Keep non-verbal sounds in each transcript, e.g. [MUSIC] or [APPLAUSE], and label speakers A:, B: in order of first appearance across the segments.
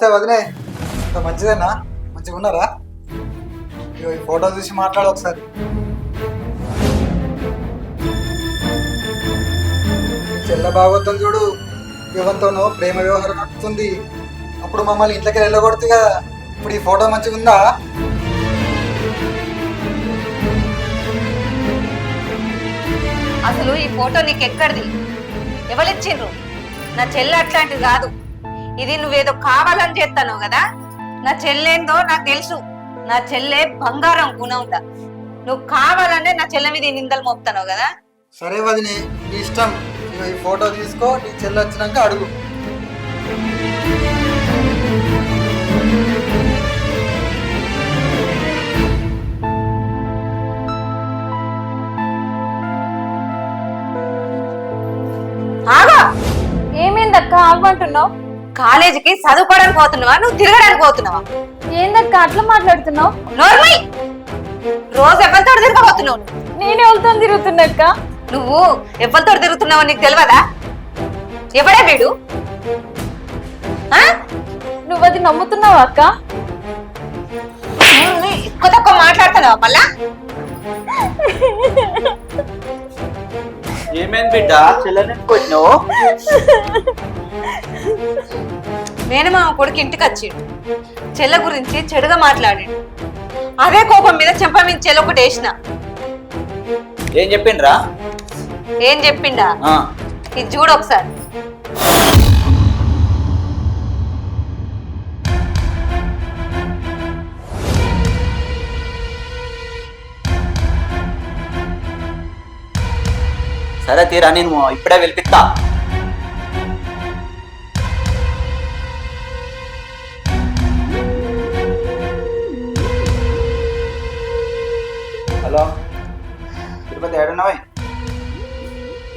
A: నమస్తే వదినే. ఇంత మంచిదేనా? మంచిగా ఉన్నారా? ఇగో ఈ ఫోటో చూసి మాట్లాడు ఒకసారి. ఈ చెల్ల భాగవతం చూడు యువంతోనో ప్రేమ వ్యవహారం నడుపుతుంది. అప్పుడు మమ్మల్ని ఇంట్లోకి వెళ్ళగొడుతుంది కదా. ఇప్పుడు ఈ ఫోటో మంచిగా ఉందా?
B: అసలు ఈ ఫోటో నీకు ఎక్కడిది ఎవరిచ్చిండ్రు? నా చెల్లె అట్లాంటిది కాదు. ఇది నువ్వేదో కావాలని చేస్తాను కదా? నా చెల్లెందో నాకు తెలుసు. నా చెల్లె బంగారం గుణంట. నువ్వు కావాలనే నా చెల్లె మీద ఈ నిందలు మోపుతావు కదా?
A: సరే వదినే నీ ఇష్టం. ఇగో ఈ ఫోటో తీసుకో నీ చెల్లి వచ్చినాక అడుగు.
B: ఆగా!
C: ఏమైందక్క? ఆగమంటున్నావు
B: కాలేజీకి చదువుకోవడానికి పోతున్నావా? నువ్వు తిరగడానికి పోతున్నావా?
C: ఏందక్క అట్లా మాట్లాడుతున్నావు?
B: నోర్మై! రోజు ఎవరితో తిరగబోతున్నావు? నువ్వు?
C: నేనే వెళ్తాను తిరుగుతున్నక్క
B: నువ్వు ఎవరితో తిరుగుతున్నావో నీకు తెలియదా? ఎవడే వీడు?
C: నువ్వు అది నమ్ముతున్నావా అక్క?
B: ఎక్కువ తక్కువ మాట్లాడుతున్నావా మళ్ళా?
D: ఏమైంది బిడ్డ? చెల్లెని కొట్టినావు? [LAUGHS]
B: మేనమామ కొడుకు ఇంటికి వచ్చిండు. చెల్ల గురించి చెడుగా మాట్లాడిండు. అదే కోపం మీద చెంప మీద చెల్ల ఒకటి వేసిన.
D: ఏం చెప్పిండ్రా?
B: ఏం చెప్పిండా?
D: ఆ,
B: ఇది చూడు ఒకసారి.
D: సరే తీరా నేను ఇప్పుడే పిలిపిస్తా.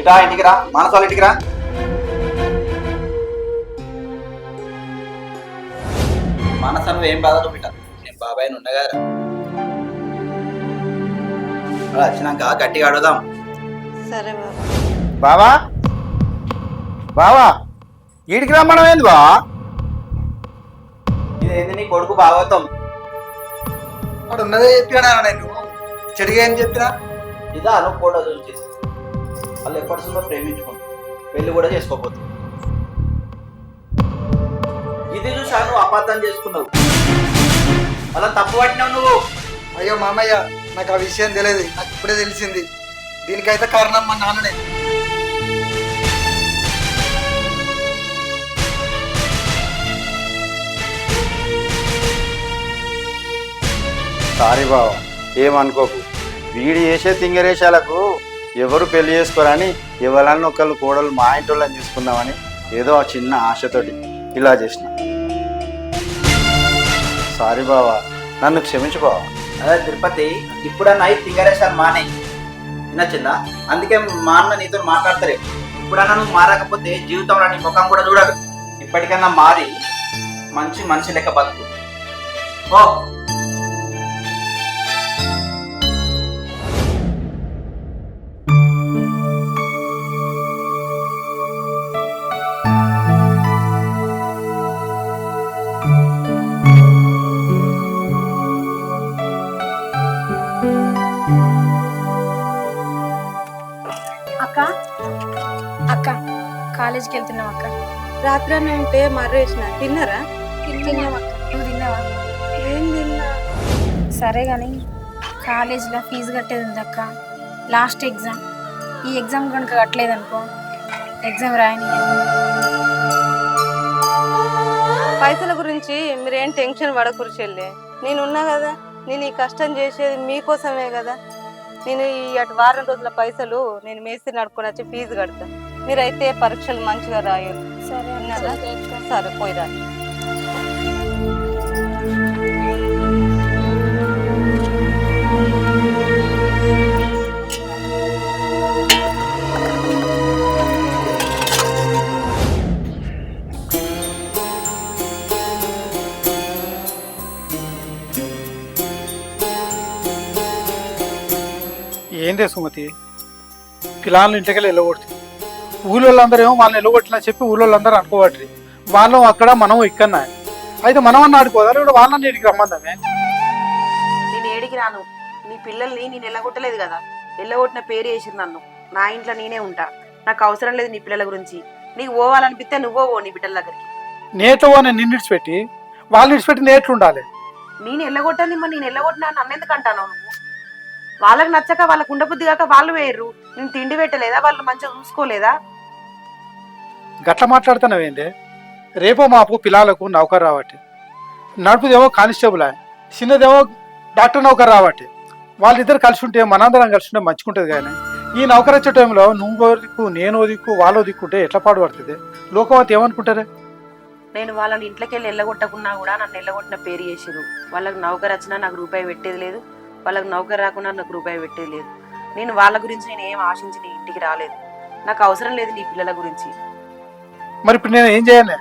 D: ఇటా ఇంటికి రా. మానసాల ఇంటికి రా. మానస నువ్వు ఏం బాధ బిడ్డ. నేను బాబాయ్ ఉండగా వచ్చినాక గట్టిగా అడుగుదాం.
B: సరే బాబు.
E: బావా? బావా? ఈడికి రమ్మడం ఏంది బావా?
D: ఇదేంది నీ కొడుకు భాగవతం?
A: వాడు ఉన్నదే చెప్పాడా నేను? చెడిగా ఏం చెప్పినా?
D: ఇదా నువ్వు ఫోటో చూసి వాళ్ళు ఎప్పటిసుందో ప్రేమించుకుంటు పెళ్ళి కూడా చేసుకోపోతుంది ఇది చూసా నువ్వు అపార్థం చేసుకున్నావు? అలా తప్పు పట్టినావు నువ్వు.
A: అయ్యో మామయ్య నాకు ఆ విషయం తెలియదు. నాకు ఇప్పుడే తెలిసింది. దీనికైతే కారణం మా నాన్ననే.
E: సారీ బావ ఏమనుకోకు. వీడి చేసే తింగరేషాలకు ఎవరు పెళ్ళి చేసుకోరని ఎవరన్నా ఒకళ్ళు కోడలు మా ఇంటి వాళ్ళని తీసుకుందామని ఏదో ఆ చిన్న ఆశతోటి ఇలా చేసిన. సారీ బావా నన్ను క్షమించు బావా.
D: అదే తిరుపతి ఇప్పుడన్నా ఈ తింగరేశాలు మానే. వినొచ్చిందా? అందుకే మా అన్న నీతో మాట్లాడతారే ఇప్పుడన్నా నువ్వు మారకపోతే జీవితంలో నీ ముఖం కూడా చూడదు ఇప్పటికన్నా మారి మంచి మనిషి లెక్క బతుకు. ఓ
F: అక్క? అక్క కాలేజీకి వెళ్తున్నాం అక్క.
G: రాత్రి ఉంటే మర్రేసిన తిన్నారా?
F: తిన్నాం అక్క. నువ్వు తిన్నావా?
G: ఏం తిన్నా?
F: సరే కానీ కాలేజీలో ఫీజు కట్టేది ఉంది అక్క. Last exam. ఈ ఎగ్జామ్ కనుక కట్టలేదు అనుకో ఎగ్జామ్ రాయని
G: పైసల గురించి మీరేం టెన్షన్ పడకూరు చెల్లి నేనున్నా కదా నేను ఈ కష్టం చేసేది మీకోసమే కదా. నేను ఈ అటు వారం రోజుల పైసలు నేను మేస్త్రి నడుకొని వచ్చి ఫీజు కడతా. మీరైతే పరీక్షలు మంచిగా రాయరు
F: సరే
G: విన్నారా?
F: అక్క
H: ఏందే సుమతి. పిల్లల్ని ఇంటికి వెళ్ళగొడుతుంది. ఊళ్ళోళ్ళందరూ ఏమో వాళ్ళని వెళ్ళగొట్టినా చెప్పి ఊళ్ళోళ్ళందరూ అనుకోవట్రి వాళ్ళు అక్కడ మనం ఇక్కడ అయితే మనం అన్న ఆడుకోదా లేకపోతే వాళ్ళని ఇంటికి రమ్మందామే?
I: నేను ఏడికి రాను. నీ పిల్లల్ని నేను ఎల్లగొట్టలేదు కదా. ఎల్లగొట్టిన పేరు వేసిరు నన్ను. నా ఇంట్లో నేనే ఉంటా. నాకు అవసరం లేదు నీ పిల్లల గురించి. నీకు పోవాలనిపిస్తే నువ్వో పో నీ బిడ్డల దగ్గరికి.
H: నేట్లో నేను నిన్ను ఇడిచిపెట్టి వాళ్ళని ఇడిచిపెట్టి నేట్లు ఉండాలి.
I: నేను మరి నేను ఎల్లగొట్టినా నన్ను ఎందుకు అంటాను నువ్వు? వాళ్ళకి నచ్చక వాళ్ళకు ఉండబుద్ధి కాక వాళ్ళు వేయరు నేను తిండి పెట్టలేదా? వాళ్ళు మంచిగా చూసుకోలేదా?
H: గట్ల మాట్లాడుతున్నావేంటి? రేపో మాపు పిల్లలకు నౌకరు రావట్టి. నడుపుదేమో కానిస్టేబుల్? చిన్నదేమో డాక్టర్ నౌకరు రావట్టి. వాళ్ళిద్దరు కలిసి ఉంటే మనందరం కలిసి ఉంటే మంచుకుంటుంది కానీ ఈ నౌకరు వచ్చే టైంలో నువ్వు దిక్కు నేను దిక్కు వాళ్ళు దిక్కుంటే ఎట్లా పాడుపడుతుంది? లోకమంతా ఏమనుకుంటారే?
I: నేను వాళ్ళని ఇంట్లోకి వెళ్ళి ఎల్లగొట్టకున్నా కూడా నన్ను ఎల్లగొట్టిన పేరు చేసిరు వాళ్ళకి నౌకరు వచ్చినా నాకు రూపాయి పెట్టేది లేదు. వాళ్ళకి నౌకరు రాకుండా నాకు రూపాయి పెట్టేది లేదు. నేను వాళ్ళ గురించి నేను ఏం ఆశించి నీ ఇంటికి రాలేదు. నాకు అవసరం లేదు నీ పిల్లల గురించి.
H: మరి ఇప్పుడు నేను ఏం చేయాలి?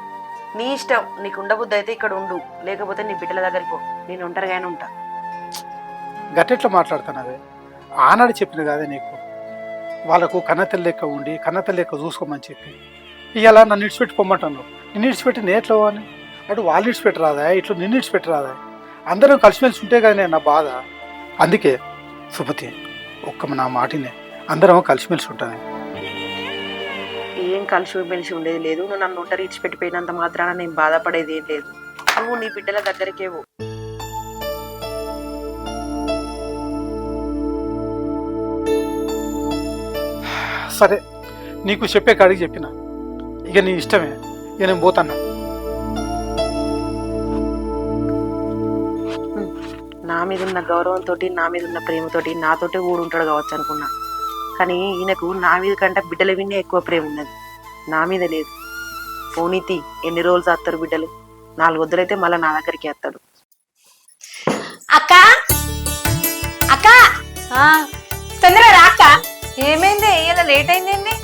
I: నీ ఇష్టం నీకు ఉండబుద్ధి అయితే ఇక్కడ ఉండు. లేకపోతే నీ బిడ్డల దగ్గరికి పో. నేను ఒంటరిగానే ఉంటా.
H: గట్టెట్లా మాట్లాడుతున్నావే? ఆనాడు చెప్పిన కాదే నీకు? వాళ్ళకు కన్నతల్లి లెక్క ఉండి కన్నతల్లి లెక్క చూసుకోమని చెప్పి. ఇవాళ నన్ను ఇడిచిపెట్టి పొమ్మంటాను నిన్ను ఇడిచిపెట్టి నేట్లో అని అటు వాళ్ళు ఇడిచిపెట్టి రాదా ఇట్లా నిన్ను ఇడిచిపెట్టి రాదా అందరం కలిసిమెలిసి ఉంటే కానీ నా బాధ. అందుకే సుమతి ఒక్క నా మాటినే అందరం కలిసిమెలిసి ఉంటుంది
I: ఏం కలిసి మెలిసి ఉండేది లేదు. నువ్వు నన్ను ఒంటరి ఇచ్చిపెట్టిపోయినంత మాత్రాన నేను బాధపడేది ఏం లేదు. నువ్వు నీ బిడ్డల దగ్గరికే పో.
H: సరే నీకు చెప్పే కాడికి చెప్పిన. ఇక నీ ఇష్టమే. ఇక నేను పోతాను.
I: నా మీద ఉన్న గౌరవంతో నా మీద ఉన్న ప్రేమతోటి నాతోటే కూడా ఉంటాడు కావచ్చు అనుకున్నా. కానీ ఈయనకు నా మీద కంటే బిడ్డల విన్నే ఎక్కువ ప్రేమ ఉన్నది. నా మీద లేదు పోనీతి ఎన్ని రోజులు చేస్తారు బిడ్డలు? నాలుగు వద్దులైతే మళ్ళీ నా దగ్గరికి వేస్తాడు
F: అక్క! అక్క! తొందరగా రా అక్క.
B: ఏమైంది? ఇలా లేట్ అయిందండి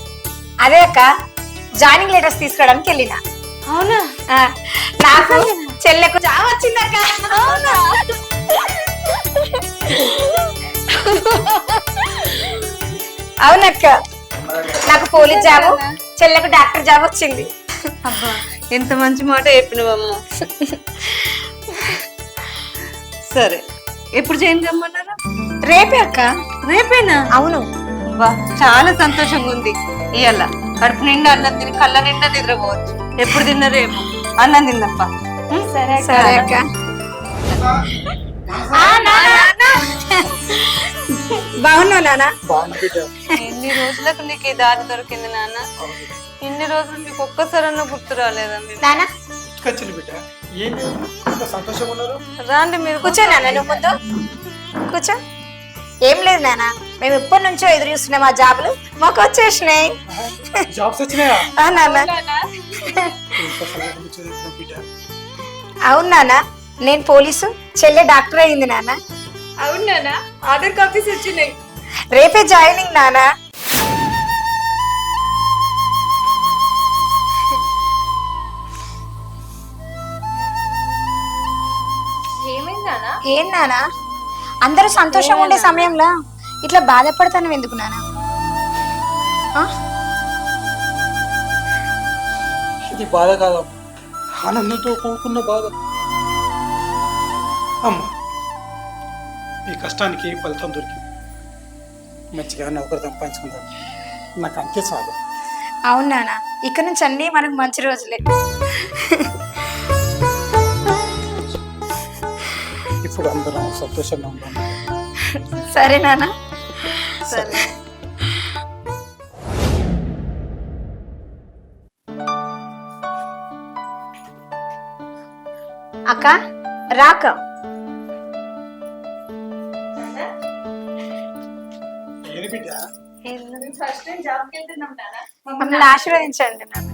F: అదే అక్క జాయినింగ్ లెటర్స్ తీసుకురావడానికి వెళ్ళిన.
B: అవునా?
F: ఆ, నాకు చెల్లెకు జాబ్ వచ్చిందక్క అవునా? అవునక్క. నాకు పోలీస్ జాబ్ చెల్లెకు డాక్టర్ జాబ్ వచ్చింది.
B: అబ్బా ఎంత మంచి మాట చెప్పినవమ్మా. సరే ఎప్పుడు చేయండి రమ్మన్నారా
F: రేపే అక్క.
B: రేపేనా?
F: అవును.
B: వా చాలా సంతోషంగా ఉంది. ఇవాళ కడుపు నిండా అన్నం తిని కళ్ళ నిండా నిద్రపోవచ్చు. ఎప్పుడు తిన్నారేమో అన్నం తిందప్ప
F: సరే సరే అక్క. బాగున్నావు నాన్న
G: ఎన్ని రోజులకు నీకు ఈ దారి దొరికింది నాన్న ఇన్ని రోజులు మీకు ఒక్కసారన్నా గుర్తు రాలేదా మీరు?
F: నాన్న
H: వచ్చింది బిడ్డ. ఏంటి? ఇంత సంతోషంగా ఉన్నారు?
G: రాండి మీరు.
F: కూర్చో నాన్న నువ్వు ముందు. కూర్చో. ఏం లేదు నాన్న మేము ఎప్పటి నుంచో ఎదురు చూస్తున్నాం ఆ జాబులు. మాకు వచ్చేసినాయి.
H: జాబ్స్ వచ్చినాయా?
F: నాన్న అవును నాన్న నేను. పోలీసు చెల్లె డాక్టర్ అయింది నాన్న
C: అవునా ఆధార్ కాపీస్ వచ్చినాయి.
F: రేపే జాయినింగ్ నాన్న
C: ఏమైందానా
F: ఏం నాన్న అందరూ సంతోషంగా ఉండే సమయంలో ఇట్లా బాధపడతాను ఎందుకు నాన్న ఆ?
H: ఇది బాధ కాదమ్మా. ఆనందంతో కూడుకున్న బాధ. అమ్మా ఈ కష్టానికి ఫలితం దొరికింది. మంచిగా నౌకరు సంపాదించుకుంటాను నాకు అంతే చాలు.
F: అవును నాన్న ఇక్కడ నుంచి అన్ని మనకు మంచి రోజులే.
H: ఇప్పుడు అందరం సంతోషంగా ఉంటాం
F: సరే నాన్న.
H: సరే.
F: అక్క రాక. మమ్మల్ని ఆశీర్వదించండి నాన్న.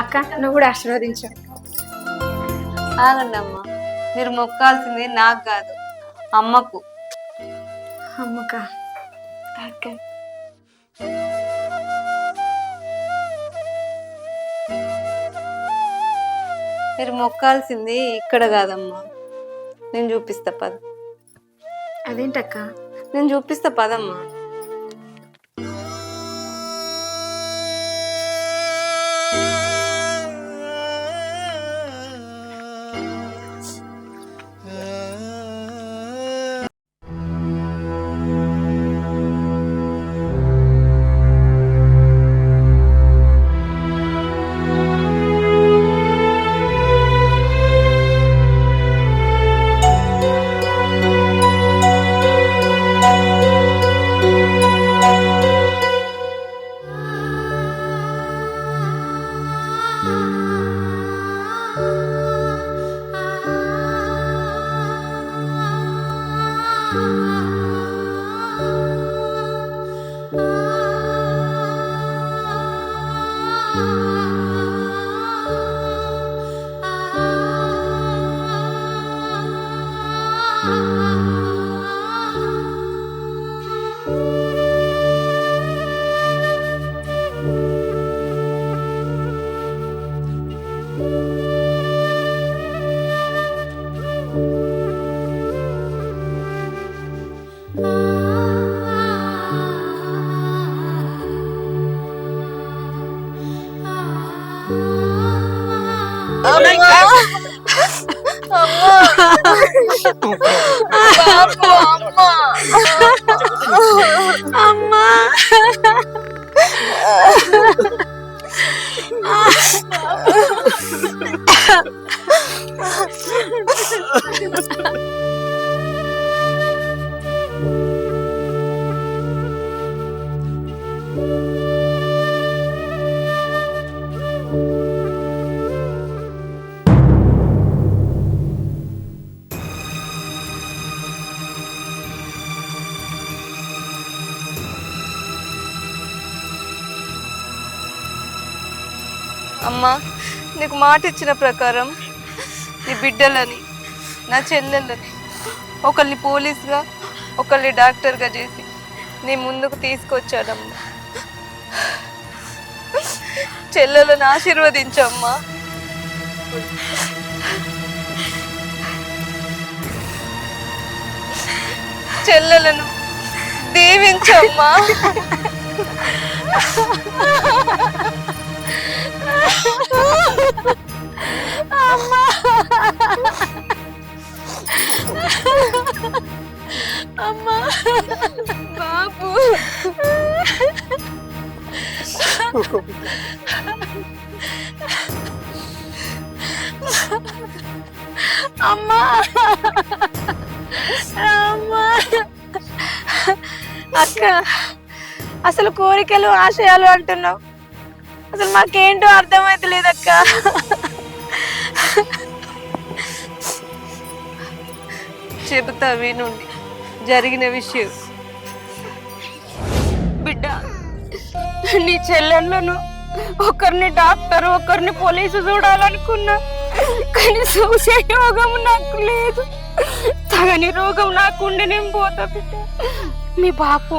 F: అక్క నువ్వు కూడా ఆశీర్వదించు.
G: ఆగండి అమ్మా మీరు మొక్కాల్సింది నాకు కాదు అమ్మకు.
F: అమ్మక.
G: మీరు మొక్కాల్సింది ఇక్కడ కాదమ్మా. నేను చూపిస్తా పద.
F: అదేంటక్క?
G: నేను చూపిస్తా పదమ్మా. love.
F: అమ్మా.
G: అమ్మా. అమ్మా నీకు మాట ఇచ్చిన ప్రకారం నీ బిడ్డలని నా చెల్లెళ్ళని ఒకరిని పోలీస్గా ఒకరిని డాక్టర్గా చేసి నీ ముందుకు తీసుకొచ్చాడమ్మా. చెల్లెలను ఆశీర్వదించమ్మా. చెల్లెలను దీవించమ్మా.
F: అమ్మా బాబు అమ్మా అమ్మా అక్క అసలు కోరికలు ఆశయాలు అంటున్నావు. అసలు మాకేంటో అర్థమైతలేదు అక్క
G: చెబుతా వినుండి. జరిగిన విషయం.
F: బిడ్డ నీ చెల్లెళ్ళను ఒకరిని డాక్టర్ ఒకరిని పోలీసు చూడాలనుకున్నా కానీ చూసే యోగం నాకు లేదు. తగని రోగం నాకుండి నేను పోతా బిడ్డ. మీ బాపు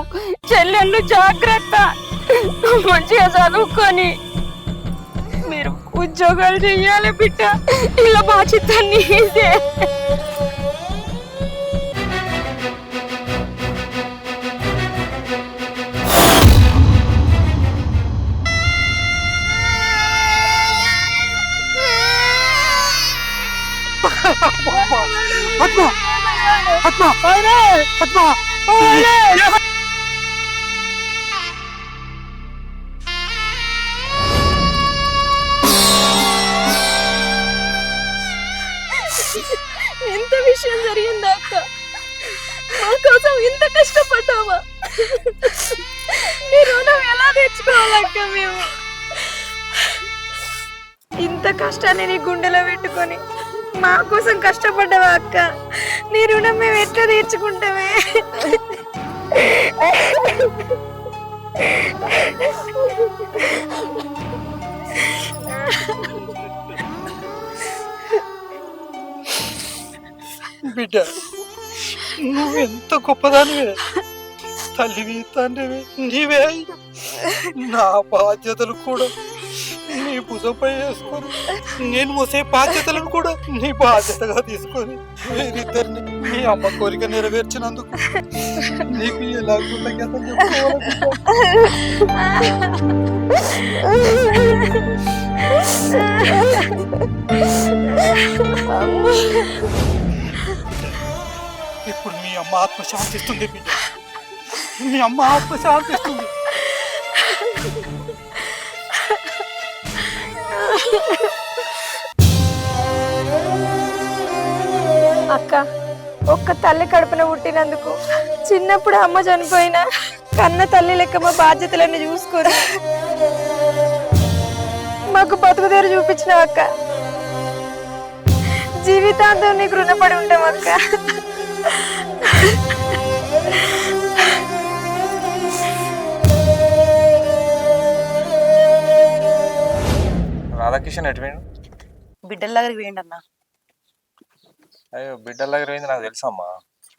F: చెల్లెళ్ళు జాగ్రత్త. మంచిగా చదువుకొని మీరు ఉద్యోగాలు చెయ్యాలి బిడ్డ ఇలా బాధ్యత నీదే
H: పద్మ పద్మ పద్మ
F: విషయం జరిగిందా అక్క. మా కోసం ఇంత కష్టపడ్డావా? నీ రుణం ఎలా తెచ్చుకోవాలక్క మేము? ఇంత కష్టాన్ని నీ గుండెలో పెట్టుకొని మా కోసం కష్టపడ్డావా అక్క? నీ రుణం మేము ఎట్లా తీర్చుకుంటామే?
H: బిడ్డ నువ్వెంత గొప్పదానివే తల్లివి తండ్రివి నీవే నా బాధ్యతలు కూడా నీ భుజంపై వేసుకొని నేను మోసే బాధ్యతలను కూడా నీ బాధ్యతగా తీసుకొని మీరిద్దరిని మీ అమ్మ కోరిక నెరవేర్చినందుకు నీకు ఎలా కృతజ్ఞతలు చెప్పుకోవాలి అమ్మ ఆత్మ శాంతిస్తుంది బిడ్డ. మీ అమ్మ ఆత్మ శాంతిస్తుంది
F: అక్క ఒక్క తల్లి కడుపున పుట్టినందుకు చిన్నప్పుడు అమ్మ చనిపోయినా కన్న తల్లి లెక్క మా బాధ్యతలన్నీ చూసుకోరు మాకు బతుకుదేరు చూపించిన అక్క. జీవితాంతం నీకు రుణపడి ఉంటాం అక్క.
J: రాధాకిషన్ ఎటు పోయిండు?
I: బిడ్డల దగ్గరికి వేయండి అన్న
J: అయ్యో బిడ్డల దగ్గర పోయింది నాకు తెలుసమ్మా.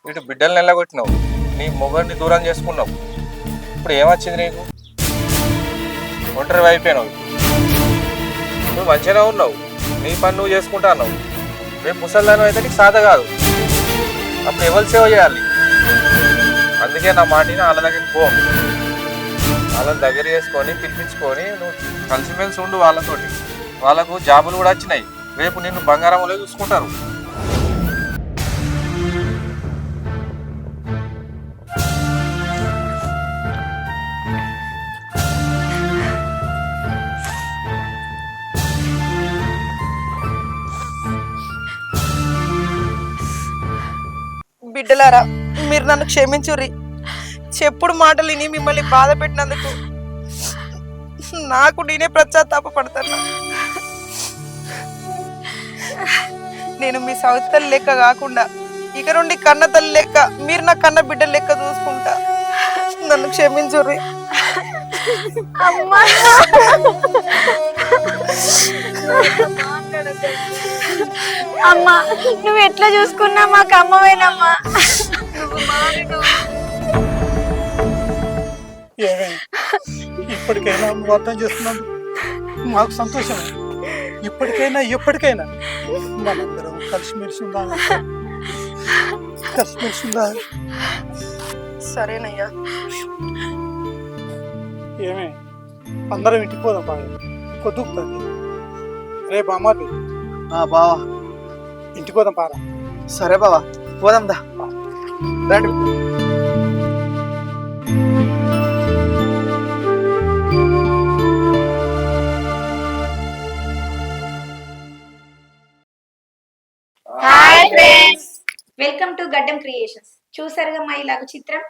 J: ఇటు బిడ్డల్ని వెళ్ళగొట్టినావు నీ మొగడిని దూరం చేసుకున్నావు. ఇప్పుడు ఏమొచ్చింది నీకు? ఒంటరి అయిపోయినావు. నువ్వు మంచిగానే ఉన్నావు. నీ పని నువ్వు చేసుకుంటా అన్నావు. రేపు ముసలిదానం అయితే నీకు సాధ కాదు. అప్పుడు ఎవరు సేవ చేయాలి. అందుకే నా మాటిని వాళ్ళ దగ్గరికి పో. వాళ్ళని దగ్గర చేసుకొని పిలిపించుకొని నువ్వు కలిసిమెలిసి ఉండు వాళ్ళతోటి. వాళ్ళకు జాబులు కూడా వచ్చినాయి. రేపు నిన్ను బంగారంలో చూసుకుంటారు.
K: బిడ్డలారా మీరు నన్ను క్షమించుర్రి. చెప్పుడు మాటలు విని మిమ్మల్ని బాధ పెట్టినందుకు నాకు నేనే పశ్చాత్తాప పడతాను నేను మీ సంస్థలు లెక్క కాకుండా ఇక నుండి కన్న తల్లి లెక్క మీరు నా కన్న బిడ్డ లెక్క చూసుకుంటా. నన్ను క్షమించుర్రి.
F: అమ్మా. అమ్మా నువ్వు ఎట్లా చూసుకున్నా మాకు అమ్మవేనమ్మా.
H: ఏమే ఇప్పటికైనా నువ్వు అర్థం చేస్తున్నావు మాకు సంతోషం ఇప్పటికైనా ఎప్పటికైనా మనందరం కలిసిమెలిసి ఉందాం కలిసిమెలిసి ఉందా
K: సరేనయ్యా.
H: ఏమే అందరం ఇంటికి పోదాం బాగా. కొద్దుకుతుంది రేపు అమ్మాది.
D: బావా.
H: ఇంటికి పోదాం పారా.
D: సరే బావా పోదాం దా. రండి.
F: Hi friends welcome to Gaddam creations చూసారుగా మా ఇలాగ చిత్రం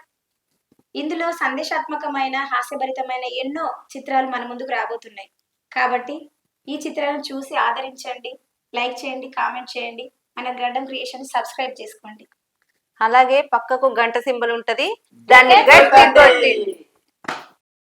F: ఇందులో సందేశాత్మకమైన హాస్యభరితమైన ఎన్నో చిత్రాలు మన ముందుకు రాబోతున్నాయి. కాబట్టి ఈ చిత్రాలను చూసి ఆదరించండి లైక్ చేయండి కామెంట్ చేయండి. మన గడ్డం క్రియేషన్ సబ్స్క్రైబ్ చేసుకోండి.
B: అలాగే పక్కకు గంట సింబల్ ఉంటది. దాన్ని గట్టి కొట్టి